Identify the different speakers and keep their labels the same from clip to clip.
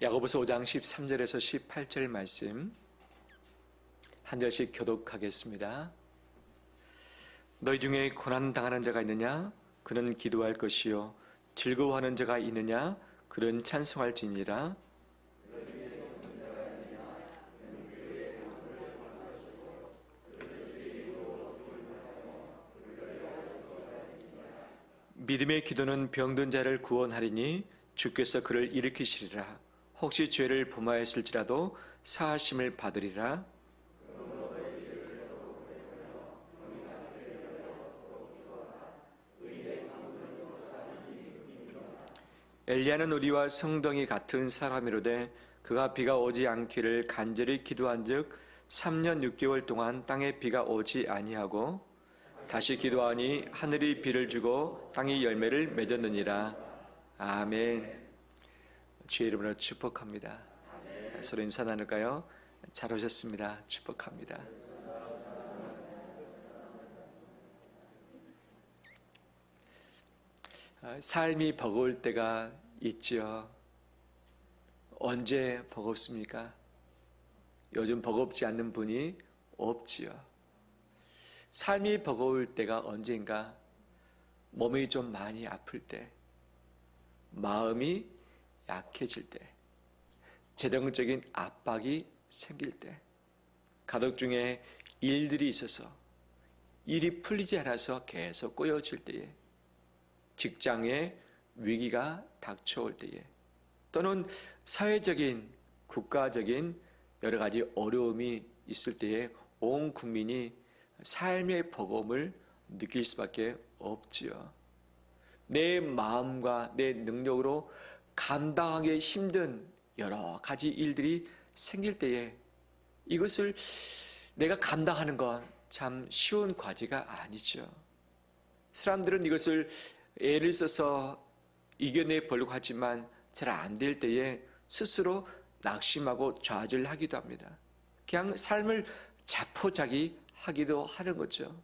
Speaker 1: 야고보서 5장 13절에서 18절 말씀 한 절씩 교독하겠습니다. 너희 중에 고난 당하는 자가 있느냐? 그는 기도할 것이요. 즐거워하는 자가 있느냐? 그는 찬송할지니라. 믿음의 기도는 병든 자를 구원하리니 주께서 그를 일으키시리라. 혹시 죄를 범하였을지라도 사하심을 받으리라. 엘리야는 우리와 성덩이 같은 사람이로되 그가 비가 오지 않기를 간절히 기도한즉 3년 6개월 동안 땅에 비가 오지 아니하고 다시 기도하니 하늘이 비를 주고 땅이 열매를 맺었느니라. 아멘. 주의 이름으로 축복합니다. 서로 인사 나눌까요? 잘 오셨습니다. 축복합니다. 아, 삶이 버거울 때가 있지요. 언제 버겁습니까? 요즘 버겁지 않는 분이 없지요. 삶이 버거울 때가 언제인가? 몸이 좀 많이 아플 때, 마음이 약해질 때, 재정적인 압박이 생길 때, 가족 중에 일들이 있어서 일이 풀리지 않아서 계속 꼬여질 때에, 직장에 위기가 닥쳐올 때에, 또는 사회적인, 국가적인 여러 가지 어려움이 있을 때에 온 국민이 삶의 버거움을 느낄 수밖에 없지요. 내 마음과 내 능력으로 감당하기 힘든 여러 가지 일들이 생길 때에 이것을 내가 감당하는 건 참 쉬운 과제가 아니죠. 사람들은 이것을 애를 써서 이겨내 보려고 하지만 잘 안 될 때에 스스로 낙심하고 좌절하기도 합니다. 그냥 삶을 자포자기 하기도 하는 거죠.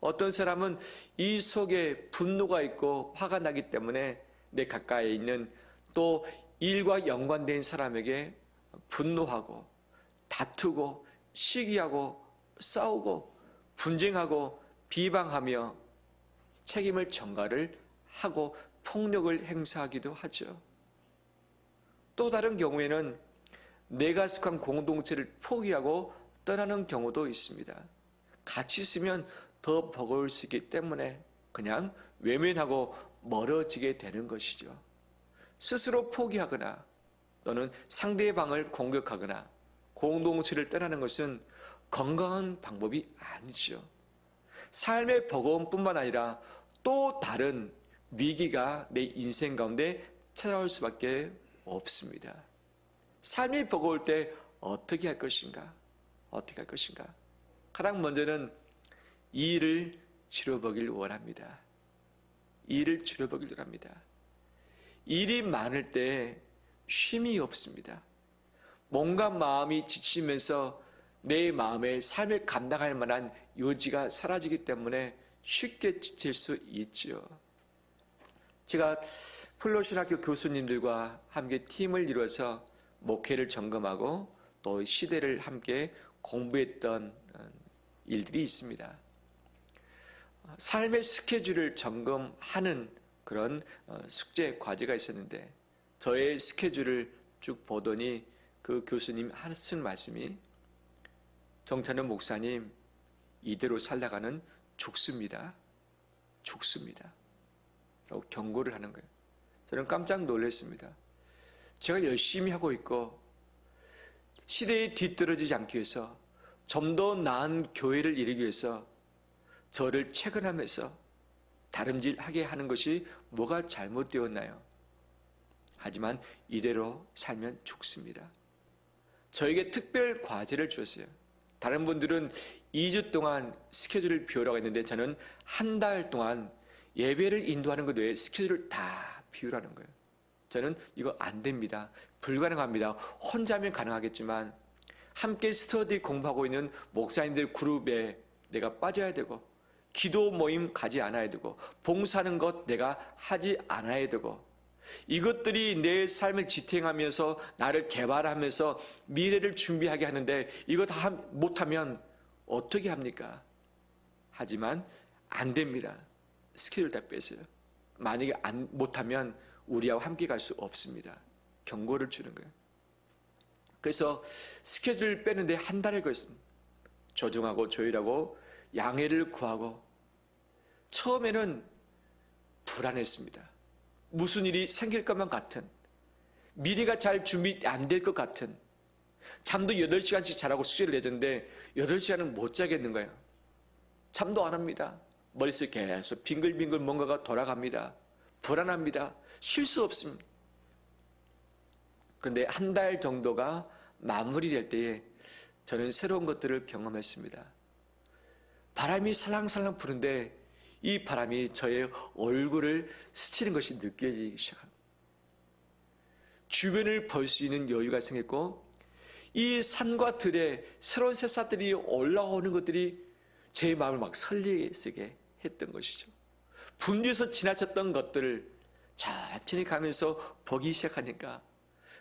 Speaker 1: 어떤 사람은 이 속에 분노가 있고 화가 나기 때문에 내 가까이에 있는 또 일과 연관된 사람에게 분노하고 다투고 시기하고 싸우고 분쟁하고 비방하며 책임을 전가를 하고 폭력을 행사하기도 하죠. 또 다른 경우에는 내가 속한 공동체를 포기하고 떠나는 경우도 있습니다. 같이 있으면 더 버거울 수 있기 때문에 그냥 외면하고 멀어지게 되는 것이죠. 스스로 포기하거나 또는 상대방을 공격하거나 공동체를 떠나는 것은 건강한 방법이 아니죠. 삶의 버거움뿐만 아니라 또 다른 위기가 내 인생 가운데 찾아올 수밖에 없습니다. 삶이 버거울 때 어떻게 할 것인가? 어떻게 할 것인가? 가장 먼저는 이 일을 치러보길 원합니다. 이 일을 치러보길 원합니다. 일이 많을 때 쉼이 없습니다. 몸과 마음이 지치면서 내 마음의 삶을 감당할 만한 여지가 사라지기 때문에 쉽게 지칠 수 있죠. 제가 플로신학교 교수님들과 함께 팀을 이루어서 목회를 점검하고 또 시대를 함께 공부했던 일들이 있습니다. 삶의 스케줄을 점검하는 그런 숙제 과제가 있었는데 저의 스케줄을 쭉 보더니 그 교수님 하신 말씀이 정찬은 목사님 이대로 살다가는 죽습니다. 죽습니다. 라고 경고를 하는 거예요. 저는 깜짝 놀랐습니다. 제가 열심히 하고 있고 시대에 뒤떨어지지 않기 위해서 좀 더 나은 교회를 이루기 위해서 저를 체근하면서 다름질하게 하는 것이 뭐가 잘못되었나요? 하지만 이대로 살면 죽습니다. 저에게 특별 과제를 주었어요. 다른 분들은 2주 동안 스케줄을 비우라고 했는데 저는 한 달 동안 예배를 인도하는 것 외에 스케줄을 다 비우라는 거예요. 저는 이거 안 됩니다. 불가능합니다. 혼자면 가능하겠지만 함께 스터디 공부하고 있는 목사님들 그룹에 내가 빠져야 되고 기도 모임 가지 않아야 되고 봉사하는 것 내가 하지 않아야 되고 이것들이 내 삶을 지탱하면서 나를 개발하면서 미래를 준비하게 하는데 이거 다 못하면 어떻게 합니까? 하지만 안 됩니다. 스케줄 다 뺐어요. 만약에 안, 못하면 우리하고 함께 갈 수 없습니다. 경고를 주는 거예요. 그래서 스케줄 빼는데 한 달을 걸렸습니다. 조중하고 조율하고 양해를 구하고 처음에는 불안했습니다. 무슨 일이 생길 것만 같은 미래가 잘 준비 안 될 것 같은 잠도 8시간씩 자라고 숙제를 내던데 8시간은 못 자겠는 거예요. 잠도 안 합니다. 머릿속에 계속 빙글빙글 뭔가가 돌아갑니다. 불안합니다. 쉴 수 없습니다. 그런데 한 달 정도가 마무리될 때에 저는 새로운 것들을 경험했습니다. 바람이 살랑살랑 부는데 이 바람이 저의 얼굴을 스치는 것이 느껴지기 시작합니다. 주변을 볼 수 있는 여유가 생겼고 이 산과 들에 새로운 새싹들이 올라오는 것들이 제 마음을 막 설레게 했던 것이죠. 분주해서 지나쳤던 것들을 천천히 가면서 보기 시작하니까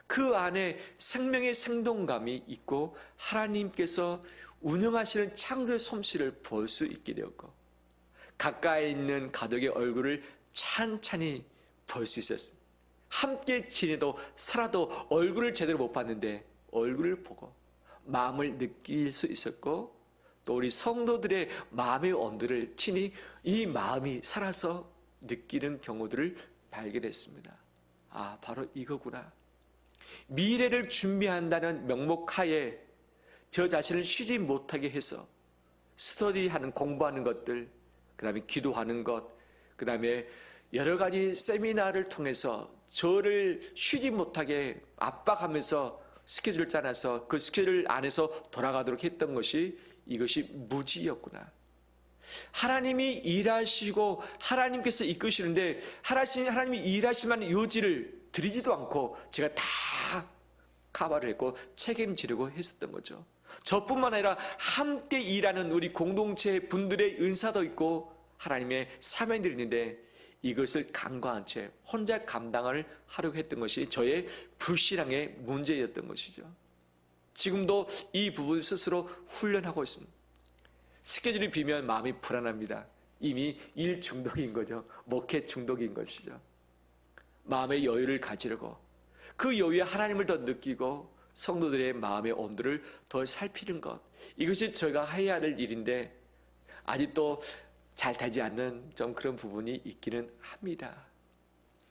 Speaker 1: 그 안에 생명의 생동감이 있고 하나님께서 운영하시는 창조의 솜씨를 볼 수 있게 되었고 가까이 있는 가족의 얼굴을 찬찬히 볼 수 있었습니다. 함께 지내도 살아도 얼굴을 제대로 못 봤는데 얼굴을 보고 마음을 느낄 수 있었고 또 우리 성도들의 마음의 온도를 친히 이 마음이 살아서 느끼는 경우들을 발견했습니다. 아, 바로 이거구나. 미래를 준비한다는 명목하에 저 자신을 쉬지 못하게 해서 스터디하는 공부하는 것들, 그 다음에 기도하는 것, 그 다음에 여러 가지 세미나를 통해서 저를 쉬지 못하게 압박하면서 스케줄을 짜놔서 그 스케줄 안에서 돌아가도록 했던 것이 이것이 무지였구나. 하나님이 일하시고 하나님께서 이끄시는데 하나님 하나님이 일하시만 요지를 드리지도 않고 제가 다 카바를 했고 책임지려고 했었던 거죠. 저뿐만 아니라 함께 일하는 우리 공동체 분들의 은사도 있고 하나님의 사명들이 있는데 이것을 간과한 채 혼자 감당을 하려고 했던 것이 저의 불신앙의 문제였던 것이죠. 지금도 이 부분 스스로 훈련하고 있습니다. 스케줄이 비면 마음이 불안합니다. 이미 일 중독인 거죠. 목회 중독인 것이죠. 마음의 여유를 가지려고 그 여유에 하나님을 더 느끼고 성도들의 마음의 온도를 더 살피는 것. 이것이 저희가 해야 할 일인데 아직도 잘 되지 않는 좀 그런 부분이 있기는 합니다.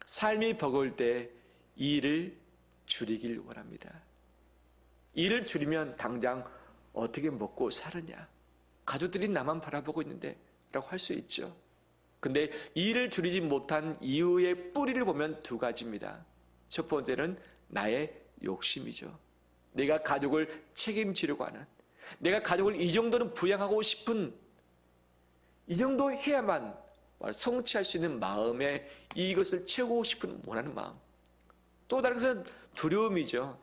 Speaker 1: 삶이 버거울 때 일을 줄이길 원합니다. 일을 줄이면 당장 어떻게 먹고 사느냐. 가족들이 나만 바라보고 있는데 라고 할 수 있죠. 근데 일을 줄이지 못한 이유의 뿌리를 보면 두 가지입니다. 첫 번째는 나의 욕심이죠. 내가 가족을 책임지려고 하는, 내가 가족을 이 정도는 부양하고 싶은, 이 정도 해야만 성취할 수 있는 마음에 이것을 채우고 싶은 원하는 마음. 또 다른 것은 두려움이죠.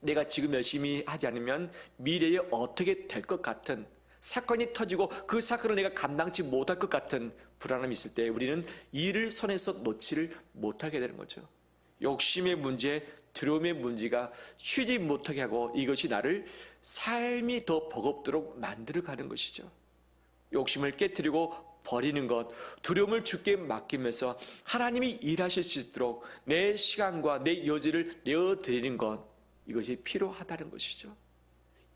Speaker 1: 내가 지금 열심히 하지 않으면 미래에 어떻게 될 것 같은 사건이 터지고 그 사건을 내가 감당치 못할 것 같은 불안함이 있을 때 우리는 일을 손에서 놓지를 못하게 되는 거죠. 욕심의 문제, 두려움의 문제가 쉬지 못하게 하고 이것이 나를 삶이 더 버겁도록 만들어 가는 것이죠. 욕심을 깨뜨리고 버리는 것, 두려움을 죽게 맡기면서 하나님이 일하실 수 있도록 내 시간과 내 여지를 내어드리는 것, 이것이 필요하다는 것이죠.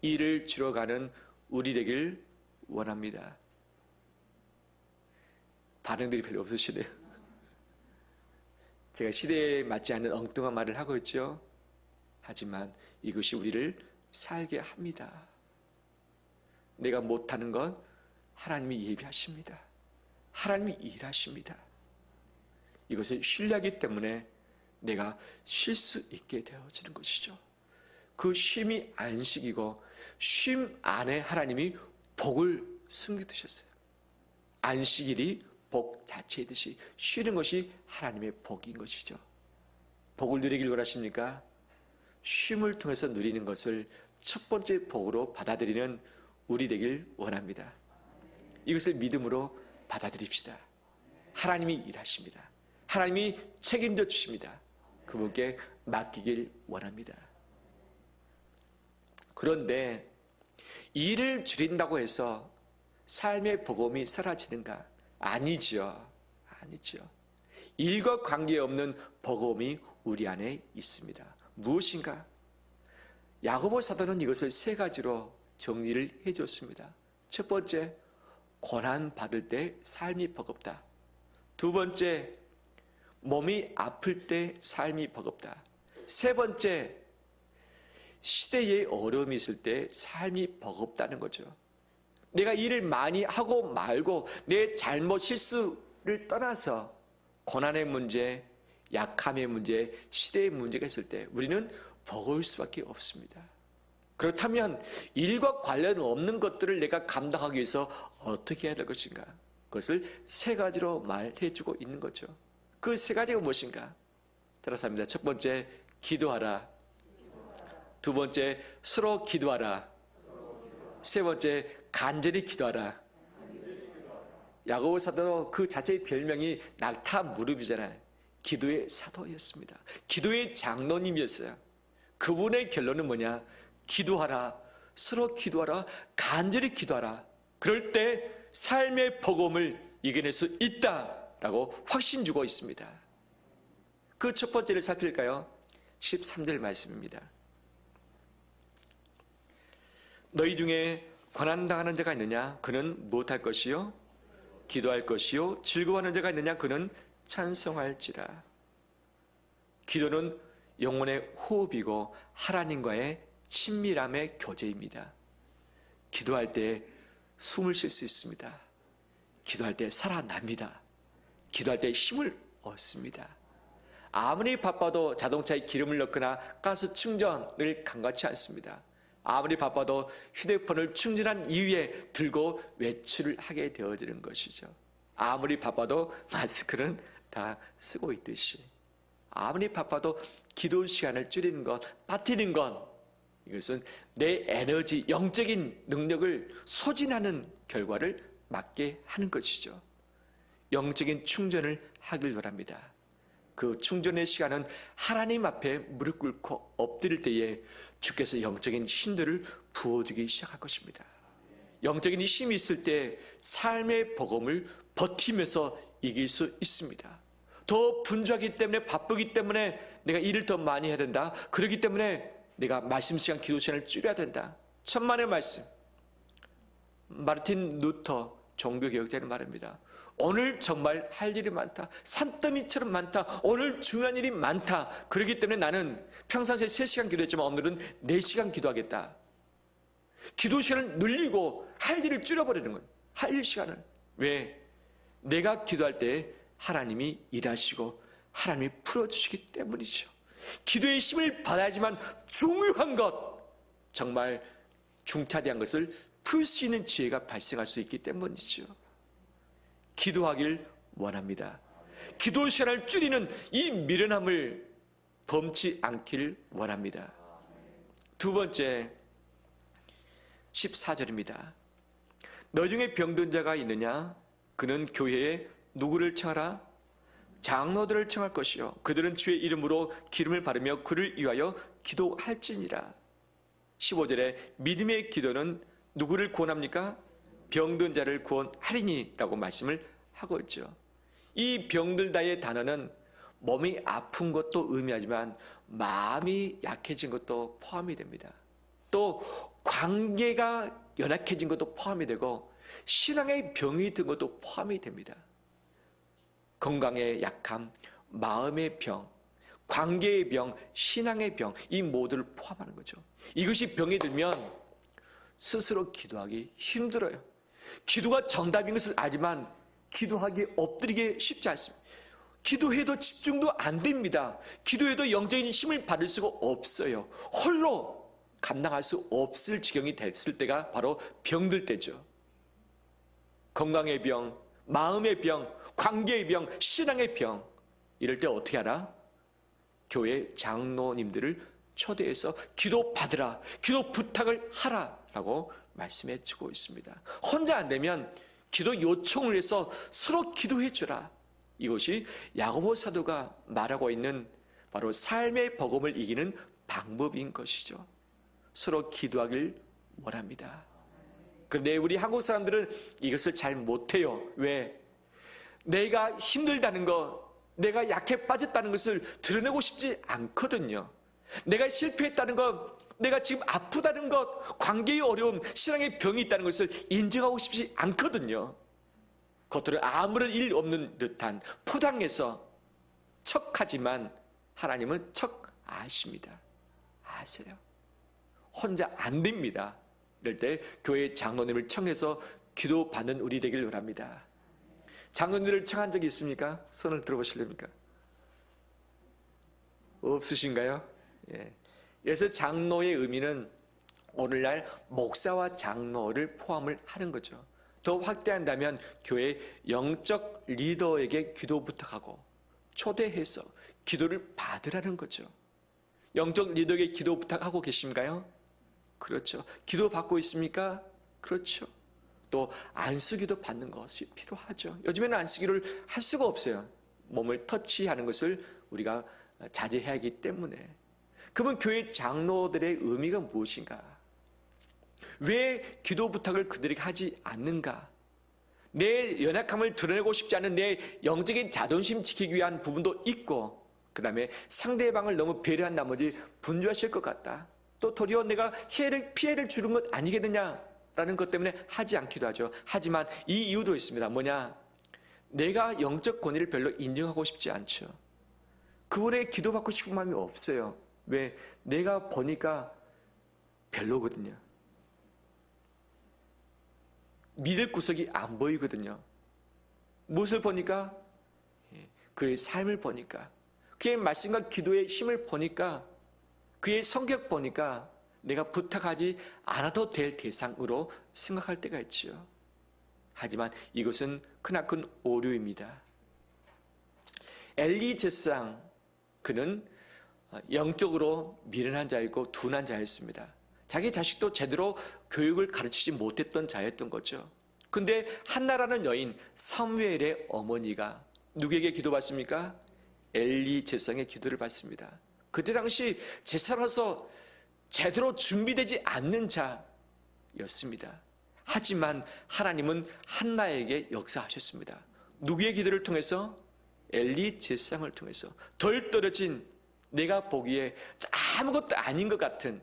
Speaker 1: 일을 줄여가는 우리 되길 원합니다. 반응들이 별로 없으시네요. 제가 시대에 맞지 않는 엉뚱한 말을 하고 있죠. 하지만 이것이 우리를 살게 합니다. 내가 못하는 건 하나님이 예비하십니다. 하나님이 일하십니다. 이것을 신뢰하기 때문에 내가 쉴 수 있게 되어지는 것이죠. 그 쉼이 안식이고 쉼 안에 하나님이 복을 숨겨두셨어요. 안식일이 복 자체이듯이 쉬는 것이 하나님의 복인 것이죠. 복을 누리길 원하십니까? 쉼을 통해서 누리는 것을 첫 번째 복으로 받아들이는 우리 되길 원합니다. 이것을 믿음으로 받아들입시다. 하나님이 일하십니다. 하나님이 책임져 주십니다. 그분께 맡기길 원합니다. 그런데 일을 줄인다고 해서 삶의 복음이 사라지는가? 아니지요. 아니죠. 일과 관계없는 복음이 우리 안에 있습니다. 무엇인가? 야고보 사도는 이것을 세 가지로 정리를 해줬습니다. 첫 번째, 고난 받을 때 삶이 버겁다. 두 번째, 몸이 아플 때 삶이 버겁다. 세 번째, 시대에 어려움이 있을 때 삶이 버겁다는 거죠. 내가 일을 많이 하고 말고 내 잘못 실수를 떠나서 고난의 문제, 약함의 문제, 시대의 문제가 있을 때 우리는 버거울 수밖에 없습니다. 그렇다면 일과 관련 없는 것들을 내가 감당하기 위해서 어떻게 해야 될 것인가? 그것을 세 가지로 말해주고 있는 거죠. 그 세 가지가 무엇인가? 따라서 합니다. 첫 번째, 기도하라. 두 번째, 서로 기도하라. 세 번째, 간절히 기도하라. 야고보 사도 그 자체의 별명이 낙타 무릎이잖아요. 기도의 사도였습니다. 기도의 장로님이었어요. 그분의 결론은 뭐냐? 기도하라. 서로 기도하라. 간절히 기도하라. 그럴 때 삶의 복음을 이겨낼 수 있다라고 확신 주고 있습니다. 그 첫 번째를 살필까요? 13절 말씀입니다. 너희 중에 고난당하는 자가 있느냐? 그는 무엇할 것이요? 기도할 것이요? 즐거워하는 자가 있느냐? 그는 찬송할지라. 기도는 영혼의 호흡이고 하나님과의 친밀함의 교제입니다. 기도할 때 숨을 쉴 수 있습니다. 기도할 때 살아납니다. 기도할 때 힘을 얻습니다. 아무리 바빠도 자동차에 기름을 넣거나 가스 충전을 간과치 않습니다. 아무리 바빠도 휴대폰을 충전한 이후에 들고 외출을 하게 되어지는 것이죠. 아무리 바빠도 마스크는 다 쓰고 있듯이. 아무리 바빠도 기도 시간을 줄이는 것, 빠뜨리는 것, 이것은 내 에너지, 영적인 능력을 소진하는 결과를 맞게 하는 것이죠. 영적인 충전을 하길 바랍니다. 그 충전의 시간은 하나님 앞에 무릎 꿇고 엎드릴 때에 주께서 영적인 힘들을 부어주기 시작할 것입니다. 영적인 힘이 있을 때 삶의 복음을 버티면서 이길 수 있습니다. 더 분주하기 때문에 바쁘기 때문에 내가 일을 더 많이 해야 된다. 그렇기 때문에 내가 말씀 시간, 기도 시간을 줄여야 된다. 천만의 말씀. 마르틴 루터 종교 개혁자는 말입니다. 오늘 정말 할 일이 많다. 산더미처럼 많다. 오늘 중요한 일이 많다. 그렇기 때문에 나는 평상시에 3시간 기도했지만 오늘은 4시간 기도하겠다. 기도 시간을 늘리고 할 일을 줄여버리는 거예요. 할 일 시간을. 왜? 내가 기도할 때 하나님이 일하시고 하나님이 풀어주시기 때문이죠. 기도의 힘을 받아야지만 중요한 것, 정말 중차대한 것을 풀 수 있는 지혜가 발생할 수 있기 때문이죠. 기도하길 원합니다. 기도 시간을 줄이는 이 미련함을 범치 않기를 원합니다. 두 번째, 14절입니다. 너 중에 병든 자가 있느냐? 그는 교회에 누구를 청하라? 장로들을 청할 것이요. 그들은 주의 이름으로 기름을 바르며 그를 위하여 기도할지니라. 15절에 믿음의 기도는 누구를 구원합니까? 병든 자를 구원하리니라고 말씀을 하고 있죠. 이 병들다의 단어는 몸이 아픈 것도 의미하지만 마음이 약해진 것도 포함이 됩니다. 또 관계가 연약해진 것도 포함이 되고 신앙의 병이 든 것도 포함이 됩니다. 건강의 약함, 마음의 병, 관계의 병, 신앙의 병, 이 모두를 포함하는 거죠. 이것이 병이 들면 스스로 기도하기 힘들어요. 기도가 정답인 것을 알지만 기도하기 엎드리기 쉽지 않습니다. 기도해도 집중도 안 됩니다. 기도해도 영적인 힘을 받을 수가 없어요. 홀로 감당할 수 없을 지경이 됐을 때가 바로 병들 때죠. 건강의 병, 마음의 병, 관계의 병, 신앙의 병. 이럴 때 어떻게 하나? 교회 장로님들을 초대해서 기도 받으라, 기도 부탁을 하라 라고 말씀해 주고 있습니다. 혼자 안 되면 기도 요청을 해서 서로 기도해 주라. 이것이 야고보 사도가 말하고 있는 바로 삶의 버금을 이기는 방법인 것이죠. 서로 기도하길 원합니다. 그런데 우리 한국 사람들은 이것을 잘 못해요. 왜? 내가 힘들다는 것, 내가 약해 빠졌다는 것을 드러내고 싶지 않거든요. 내가 실패했다는 것, 내가 지금 아프다는 것, 관계의 어려움, 신앙의 병이 있다는 것을 인정하고 싶지 않거든요. 겉으로 아무런 일 없는 듯한 포장해서 척하지만 하나님은 척 아십니다. 아세요. 혼자 안 됩니다. 이럴 때 교회 장로님을 청해서 기도 받는 우리 되길 원합니다. 장로님을 청한 적이 있습니까? 손을 들어보실랍니까? 없으신가요? 예. 그래서 장로의 의미는 오늘날 목사와 장로를 포함을 하는 거죠. 더 확대한다면 교회 영적 리더에게 기도 부탁하고 초대해서 기도를 받으라는 거죠. 영적 리더에게 기도 부탁하고 계신가요? 그렇죠. 기도 받고 있습니까? 그렇죠. 또 안수기도 받는 것이 필요하죠. 요즘에는 안수기를 할 수가 없어요. 몸을 터치하는 것을 우리가 자제해야 하기 때문에. 그러면 교회 장로들의 의미가 무엇인가? 왜 기도 부탁을 그들에게 하지 않는가? 내 연약함을 드러내고 싶지 않은 내 영적인 자존심 지키기 위한 부분도 있고, 그 다음에 상대방을 너무 배려한 나머지 분주하실 것 같다. 또 도리어 내가 피해를, 피해를 주는 것 아니겠느냐라는 것 때문에 하지 않기도 하죠. 하지만 이 이유도 있습니다. 뭐냐? 내가 영적 권위를 별로 인정하고 싶지 않죠. 그분의 기도받고 싶은 마음이 없어요. 왜? 내가 보니까 별로거든요. 믿을 구석이 안 보이거든요. 무엇을 보니까? 예, 그의 삶을 보니까. 그의 말씀과 기도의 힘을 보니까. 그의 성격 보니까 내가 부탁하지 않아도 될 대상으로 생각할 때가 있지요. 하지만 이것은 크나큰 오류입니다. 엘리 제상 그는 영적으로 미련한 자이고 둔한 자였습니다. 자기 자식도 제대로 교육을 가르치지 못했던 자였던 거죠. 근데 한나라는 여인 사무엘의 어머니가 누구에게 기도받습니까? 엘리 제상의 기도를 받습니다. 그때 당시 제사로서 제대로 준비되지 않는 자였습니다. 하지만 하나님은 한나에게 역사하셨습니다. 누구의 기도를 통해서? 엘리 제상을 통해서 덜 떨어진 내가 보기에 아무것도 아닌 것 같은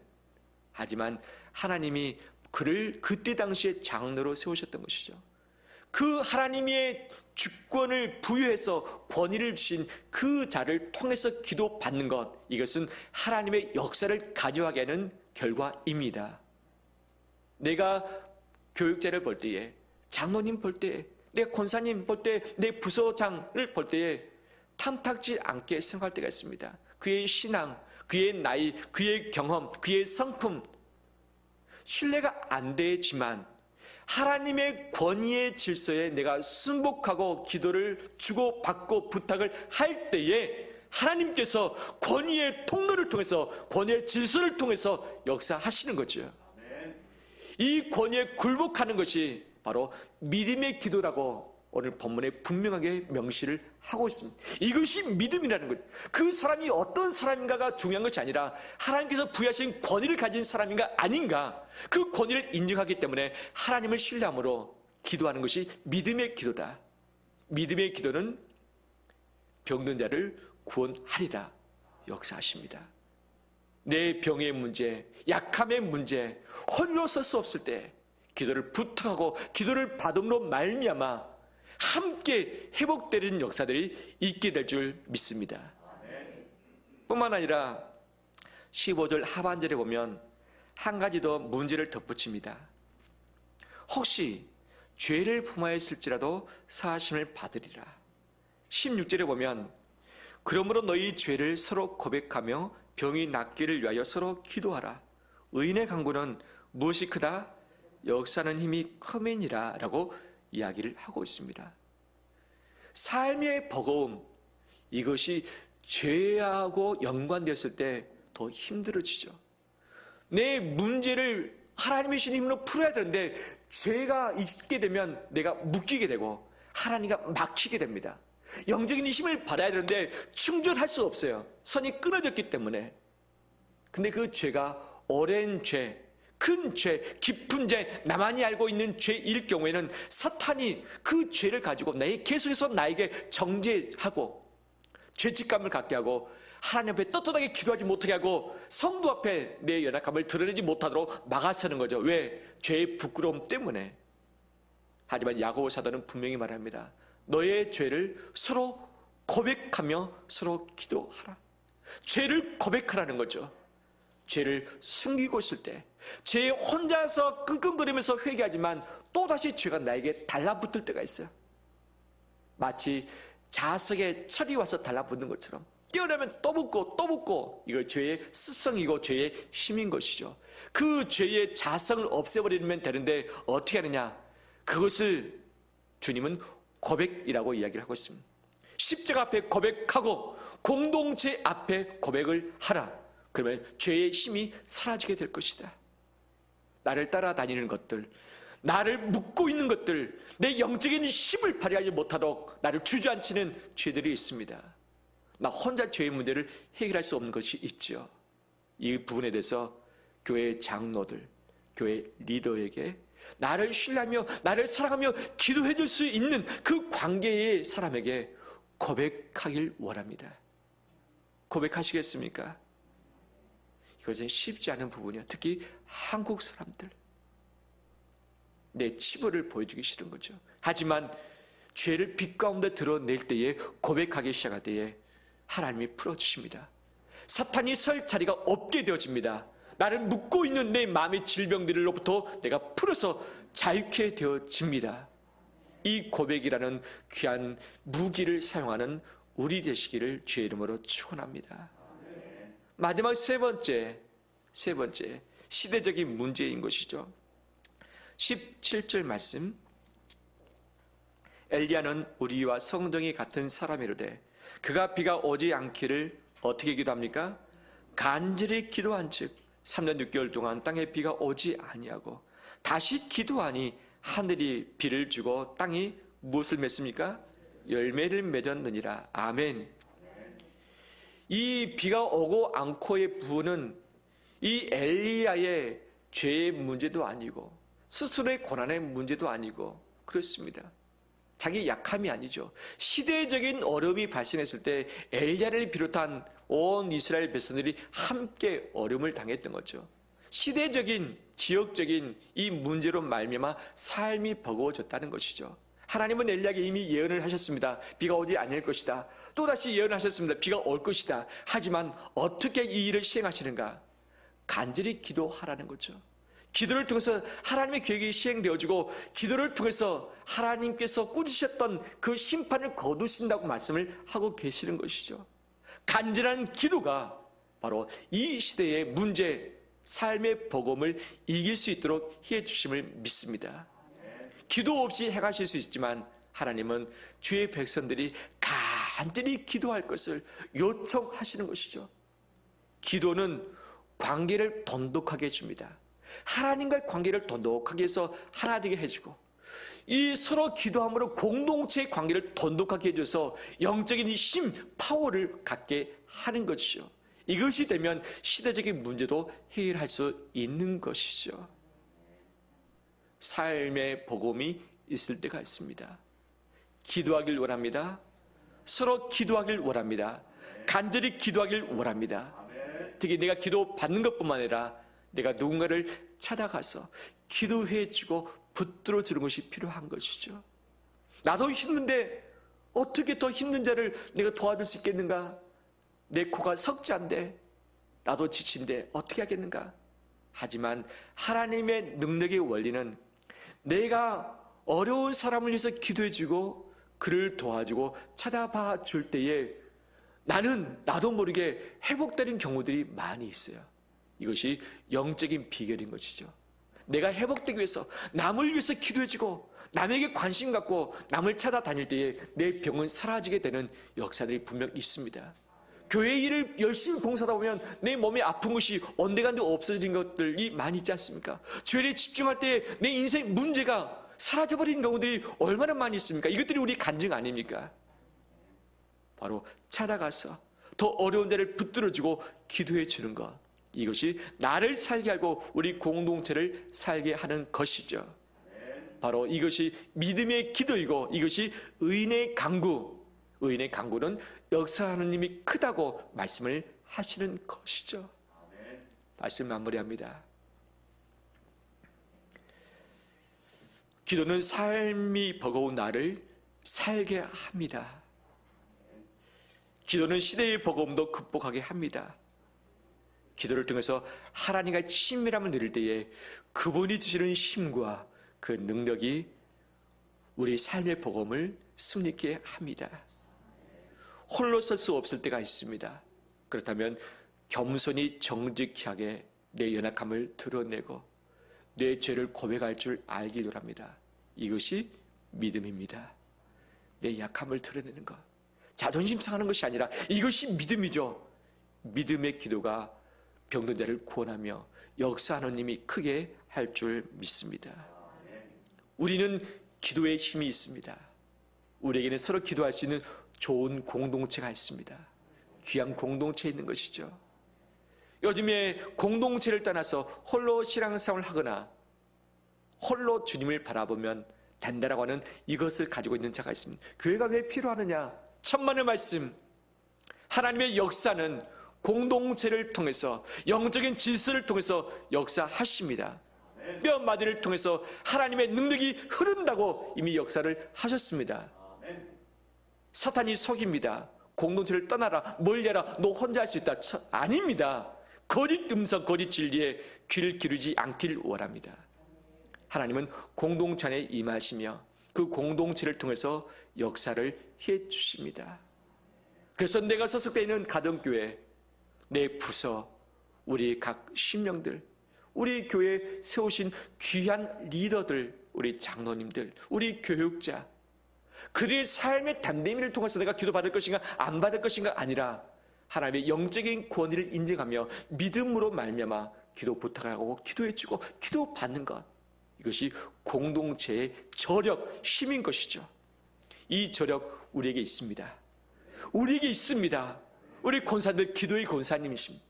Speaker 1: 하지만 하나님이 그를 그때 당시에 장로로 세우셨던 것이죠. 그 하나님의 주권을 부여해서 권위를 주신 그 자를 통해서 기도 받는 것 이것은 하나님의 역사를 가져가게 하는 결과입니다. 내가 교육자를 볼 때에 장로님 볼 때에 내 권사님 볼때내 부서장을 볼 때에 탐탁지 않게 생각할 때가 있습니다. 그의 신앙, 그의 나이, 그의 경험, 그의 성품 신뢰가 안 되지만 하나님의 권위의 질서에 내가 순복하고 기도를 주고 받고 부탁을 할 때에 하나님께서 권위의 통로를 통해서 권위의 질서를 통해서 역사하시는 거죠. 이 권위에 굴복하는 것이 바로 믿음의 기도라고 오늘 본문에 분명하게 명시를 하고 있습니다. 이것이 믿음이라는 거죠. 그 사람이 어떤 사람인가가 중요한 것이 아니라 하나님께서 부여하신 권위를 가진 사람인가 아닌가 그 권위를 인정하기 때문에 하나님을 신뢰함으로 기도하는 것이 믿음의 기도다. 믿음의 기도는 병든 자를 구원하리라 역사하십니다. 내 병의 문제, 약함의 문제, 홀로 설 수 없을 때 기도를 부탁하고 기도를 받음으로 말미암아 함께 회복되는 역사들이 있게 될 줄 믿습니다. 뿐만 아니라 15절 하반절에 보면 한 가지 더 문제를 덧붙입니다. 혹시 죄를 품하였을지라도 사하심을 받으리라. 16절에 보면 그러므로 너희 죄를 서로 고백하며 병이 낫기를 위하여 서로 기도하라. 의인의 강구는 무엇이 크다? 역사는 힘이 커맨이라 라고 이야기를 하고 있습니다. 삶의 버거움, 이것이 죄하고 연관됐을 때 더 힘들어지죠. 내 문제를 하나님의 신 힘으로 풀어야 되는데 죄가 있게 되면 내가 묶이게 되고 하나님과 막히게 됩니다. 영적인 힘을 받아야 되는데 충전할 수 없어요. 선이 끊어졌기 때문에. 근데 그 죄가 오랜 죄, 큰 죄, 깊은 죄, 나만이 알고 있는 죄일 경우에는 사탄이 그 죄를 가지고 내 계속해서 나에게 정죄하고 죄책감을 갖게 하고 하나님 앞에 떳떳하게 기도하지 못하게 하고 성도 앞에 내 연약함을 드러내지 못하도록 막아서는 거죠. 왜? 죄의 부끄러움 때문에. 하지만 야고보 사도는 분명히 말합니다. 너의 죄를 서로 고백하며 서로 기도하라. 죄를 고백하라는 거죠. 죄를 숨기고 있을 때, 죄 혼자서 끙끙거리면서 회개하지만 또다시 죄가 나에게 달라붙을 때가 있어요. 마치 자석에 철이 와서 달라붙는 것처럼 깨어나면 또 붙고 또 붙고 이거 죄의 습성이고 죄의 힘인 것이죠. 그 죄의 자성을 없애버리면 되는데 어떻게 하느냐? 그것을 주님은 고백이라고 이야기를 하고 있습니다. 십자가 앞에 고백하고 공동체 앞에 고백을 하라. 그러면 죄의 힘이 사라지게 될 것이다. 나를 따라다니는 것들, 나를 묶고 있는 것들, 내 영적인 힘을 발휘하지 못하도록 나를 주저앉히는 죄들이 있습니다. 나 혼자 죄의 문제를 해결할 수 없는 것이 있죠. 이 부분에 대해서 교회 장로들, 교회 리더에게 나를 신뢰하며 나를 사랑하며 기도해 줄 수 있는 그 관계의 사람에게 고백하길 원합니다. 고백하시겠습니까? 이것은 쉽지 않은 부분이야. 특히 한국 사람들. 내 치부를 보여주기 싫은 거죠. 하지만 죄를 빛 가운데 드러낼 때에 고백하기 시작할 때에 하나님이 풀어주십니다. 사탄이 설 자리가 없게 되어집니다. 나를 묶고 있는 내 마음의 질병들로부터 내가 풀어서 자유케 되어집니다. 이 고백이라는 귀한 무기를 사용하는 우리 되시기를 주의 이름으로 축원합니다. 마지막 세 번째, 세 번째 시대적인 문제인 것이죠. 17절 말씀. 엘리야는 우리와 성등이 같은 사람이로되 그가 비가 오지 않기를 어떻게 기도합니까? 간절히 기도한즉 3년 6개월 동안 땅에 비가 오지 아니하고 다시 기도하니 하늘이 비를 주고 땅이 무엇을 맺습니까? 열매를 맺었느니라. 아멘. 이 비가 오고 않고의 부분은 이 엘리야의 죄의 문제도 아니고 스스로의 고난의 문제도 아니고 그렇습니다. 자기 약함이 아니죠. 시대적인 어려움이 발생했을 때 엘리야를 비롯한 온 이스라엘 백성들이 함께 어려움을 당했던 거죠. 시대적인 지역적인 이 문제로 말미암아 삶이 버거워졌다는 것이죠. 하나님은 엘리야에게 이미 예언을 하셨습니다. 비가 오지 않을 것이다. 또다시 예언하셨습니다. 비가 올 것이다. 하지만 어떻게 이 일을 시행하시는가? 간절히 기도하라는 거죠. 기도를 통해서 하나님의 계획이 시행되어지고 기도를 통해서 하나님께서 꾸짖으셨던 그 심판을 거두신다고 말씀을 하고 계시는 것이죠. 간절한 기도가 바로 이 시대의 문제, 삶의 복음을 이길 수 있도록 해 주심을 믿습니다. 기도 없이 행하실 수 있지만 하나님은 주의 백성들이 간절히 기도할 것을 요청하시는 것이죠. 기도는 관계를 돈독하게 해줍니다. 하나님과의 관계를 돈독하게 해서 하나 되게 해주고 이 서로 기도함으로 공동체의 관계를 돈독하게 해줘서 영적인 힘, 파워를 갖게 하는 것이죠. 이것이 되면 시대적인 문제도 해결할 수 있는 것이죠. 삶의 복음이 있을 때가 있습니다. 기도하길 원합니다. 서로 기도하길 원합니다. 간절히 기도하길 원합니다. 특히 내가 기도 받는 것뿐만 아니라 내가 누군가를 찾아가서 기도해 주고 붙들어 주는 것이 필요한 것이죠. 나도 힘든데 어떻게 더 힘든 자를 내가 도와줄 수 있겠는가? 내 코가 석자인데 나도 지친데 어떻게 하겠는가? 하지만 하나님의 능력의 원리는 내가 어려운 사람을 위해서 기도해 주고 그를 도와주고 찾아봐 줄 때에 나는 나도 모르게 회복되는 경우들이 많이 있어요. 이것이 영적인 비결인 것이죠. 내가 회복되기 위해서 남을 위해서 기도해주고 남에게 관심 갖고 남을 찾아다닐 때에 내 병은 사라지게 되는 역사들이 분명 있습니다. 교회 일을 열심히 봉사하다 보면 내 몸에 아픈 것이 언데간데 없어진 것들이 많이 있지 않습니까? 죄에 집중할 때 내 인생 문제가 사라져버리는 경우들이 얼마나 많이 있습니까? 이것들이 우리 간증 아닙니까? 바로 찾아가서 더 어려운 자를 붙들어주고 기도해 주는 것. 이것이 나를 살게 하고 우리 공동체를 살게 하는 것이죠. 바로 이것이 믿음의 기도이고 이것이 의인의 강구. 의인의 강구는 역사하는 님이 크다고 말씀을 하시는 것이죠. 말씀 마무리합니다. 기도는 삶이 버거운 나를 살게 합니다. 기도는 시대의 버거움도 극복하게 합니다. 기도를 통해서 하나님과 친밀함을 누릴 때에 그분이 주시는 힘과 그 능력이 우리 삶의 버거움을 승리케 합니다. 홀로 설 수 없을 때가 있습니다. 그렇다면 겸손히 정직하게 내 연약함을 드러내고 내 죄를 고백할 줄 알기를 합니다. 이것이 믿음입니다. 내 약함을 드러내는 것. 자존심 상하는 것이 아니라 이것이 믿음이죠. 믿음의 기도가 병든 자를 구원하며 역사하는 님이 크게 할 줄 믿습니다. 우리는 기도의 힘이 있습니다. 우리에게는 서로 기도할 수 있는 좋은 공동체가 있습니다. 귀한 공동체에 있는 것이죠. 요즘에 공동체를 떠나서 홀로 신앙생활을 하거나 홀로 주님을 바라보면 된다라고 하는 이것을 가지고 있는 자가 있습니다. 교회가 왜 필요하느냐? 천만의 말씀. 하나님의 역사는 공동체를 통해서 영적인 질서를 통해서 역사하십니다. 뼈 마디를 통해서 하나님의 능력이 흐른다고 이미 역사를 하셨습니다. 사탄이 속입니다. 공동체를 떠나라, 멀리하라, 너 혼자 할 수 있다. 처- 아닙니다. 거짓 음성, 거짓 진리에 귀를 기르지 않길 원합니다. 하나님은 공동체 안에 임하시며 그 공동체를 통해서 역사를 해 주십니다. 그래서 내가 소속되어 있는 가정교회, 내 부서, 우리 각 신명들, 우리 교회에 세우신 귀한 리더들, 우리 장로님들, 우리 교육자, 그들의 삶의 담대미를 통해서 내가 기도받을 것인가 안 받을 것인가 아니라 하나님의 영적인 권위를 인정하며 믿음으로 말미암아 기도 부탁하고 기도해주고 기도 받는 것 이것이 공동체의 저력 힘인 것이죠. 이 저력 우리에게 있습니다. 우리에게 있습니다. 우리 권사들 기도의 권사님이십니다.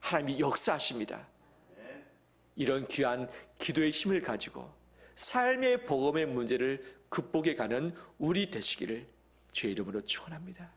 Speaker 1: 하나님이 역사하십니다. 이런 귀한 기도의 힘을 가지고 삶의 복음의 문제를 극복해 가는 우리 되시기를 주의 이름으로 축원합니다.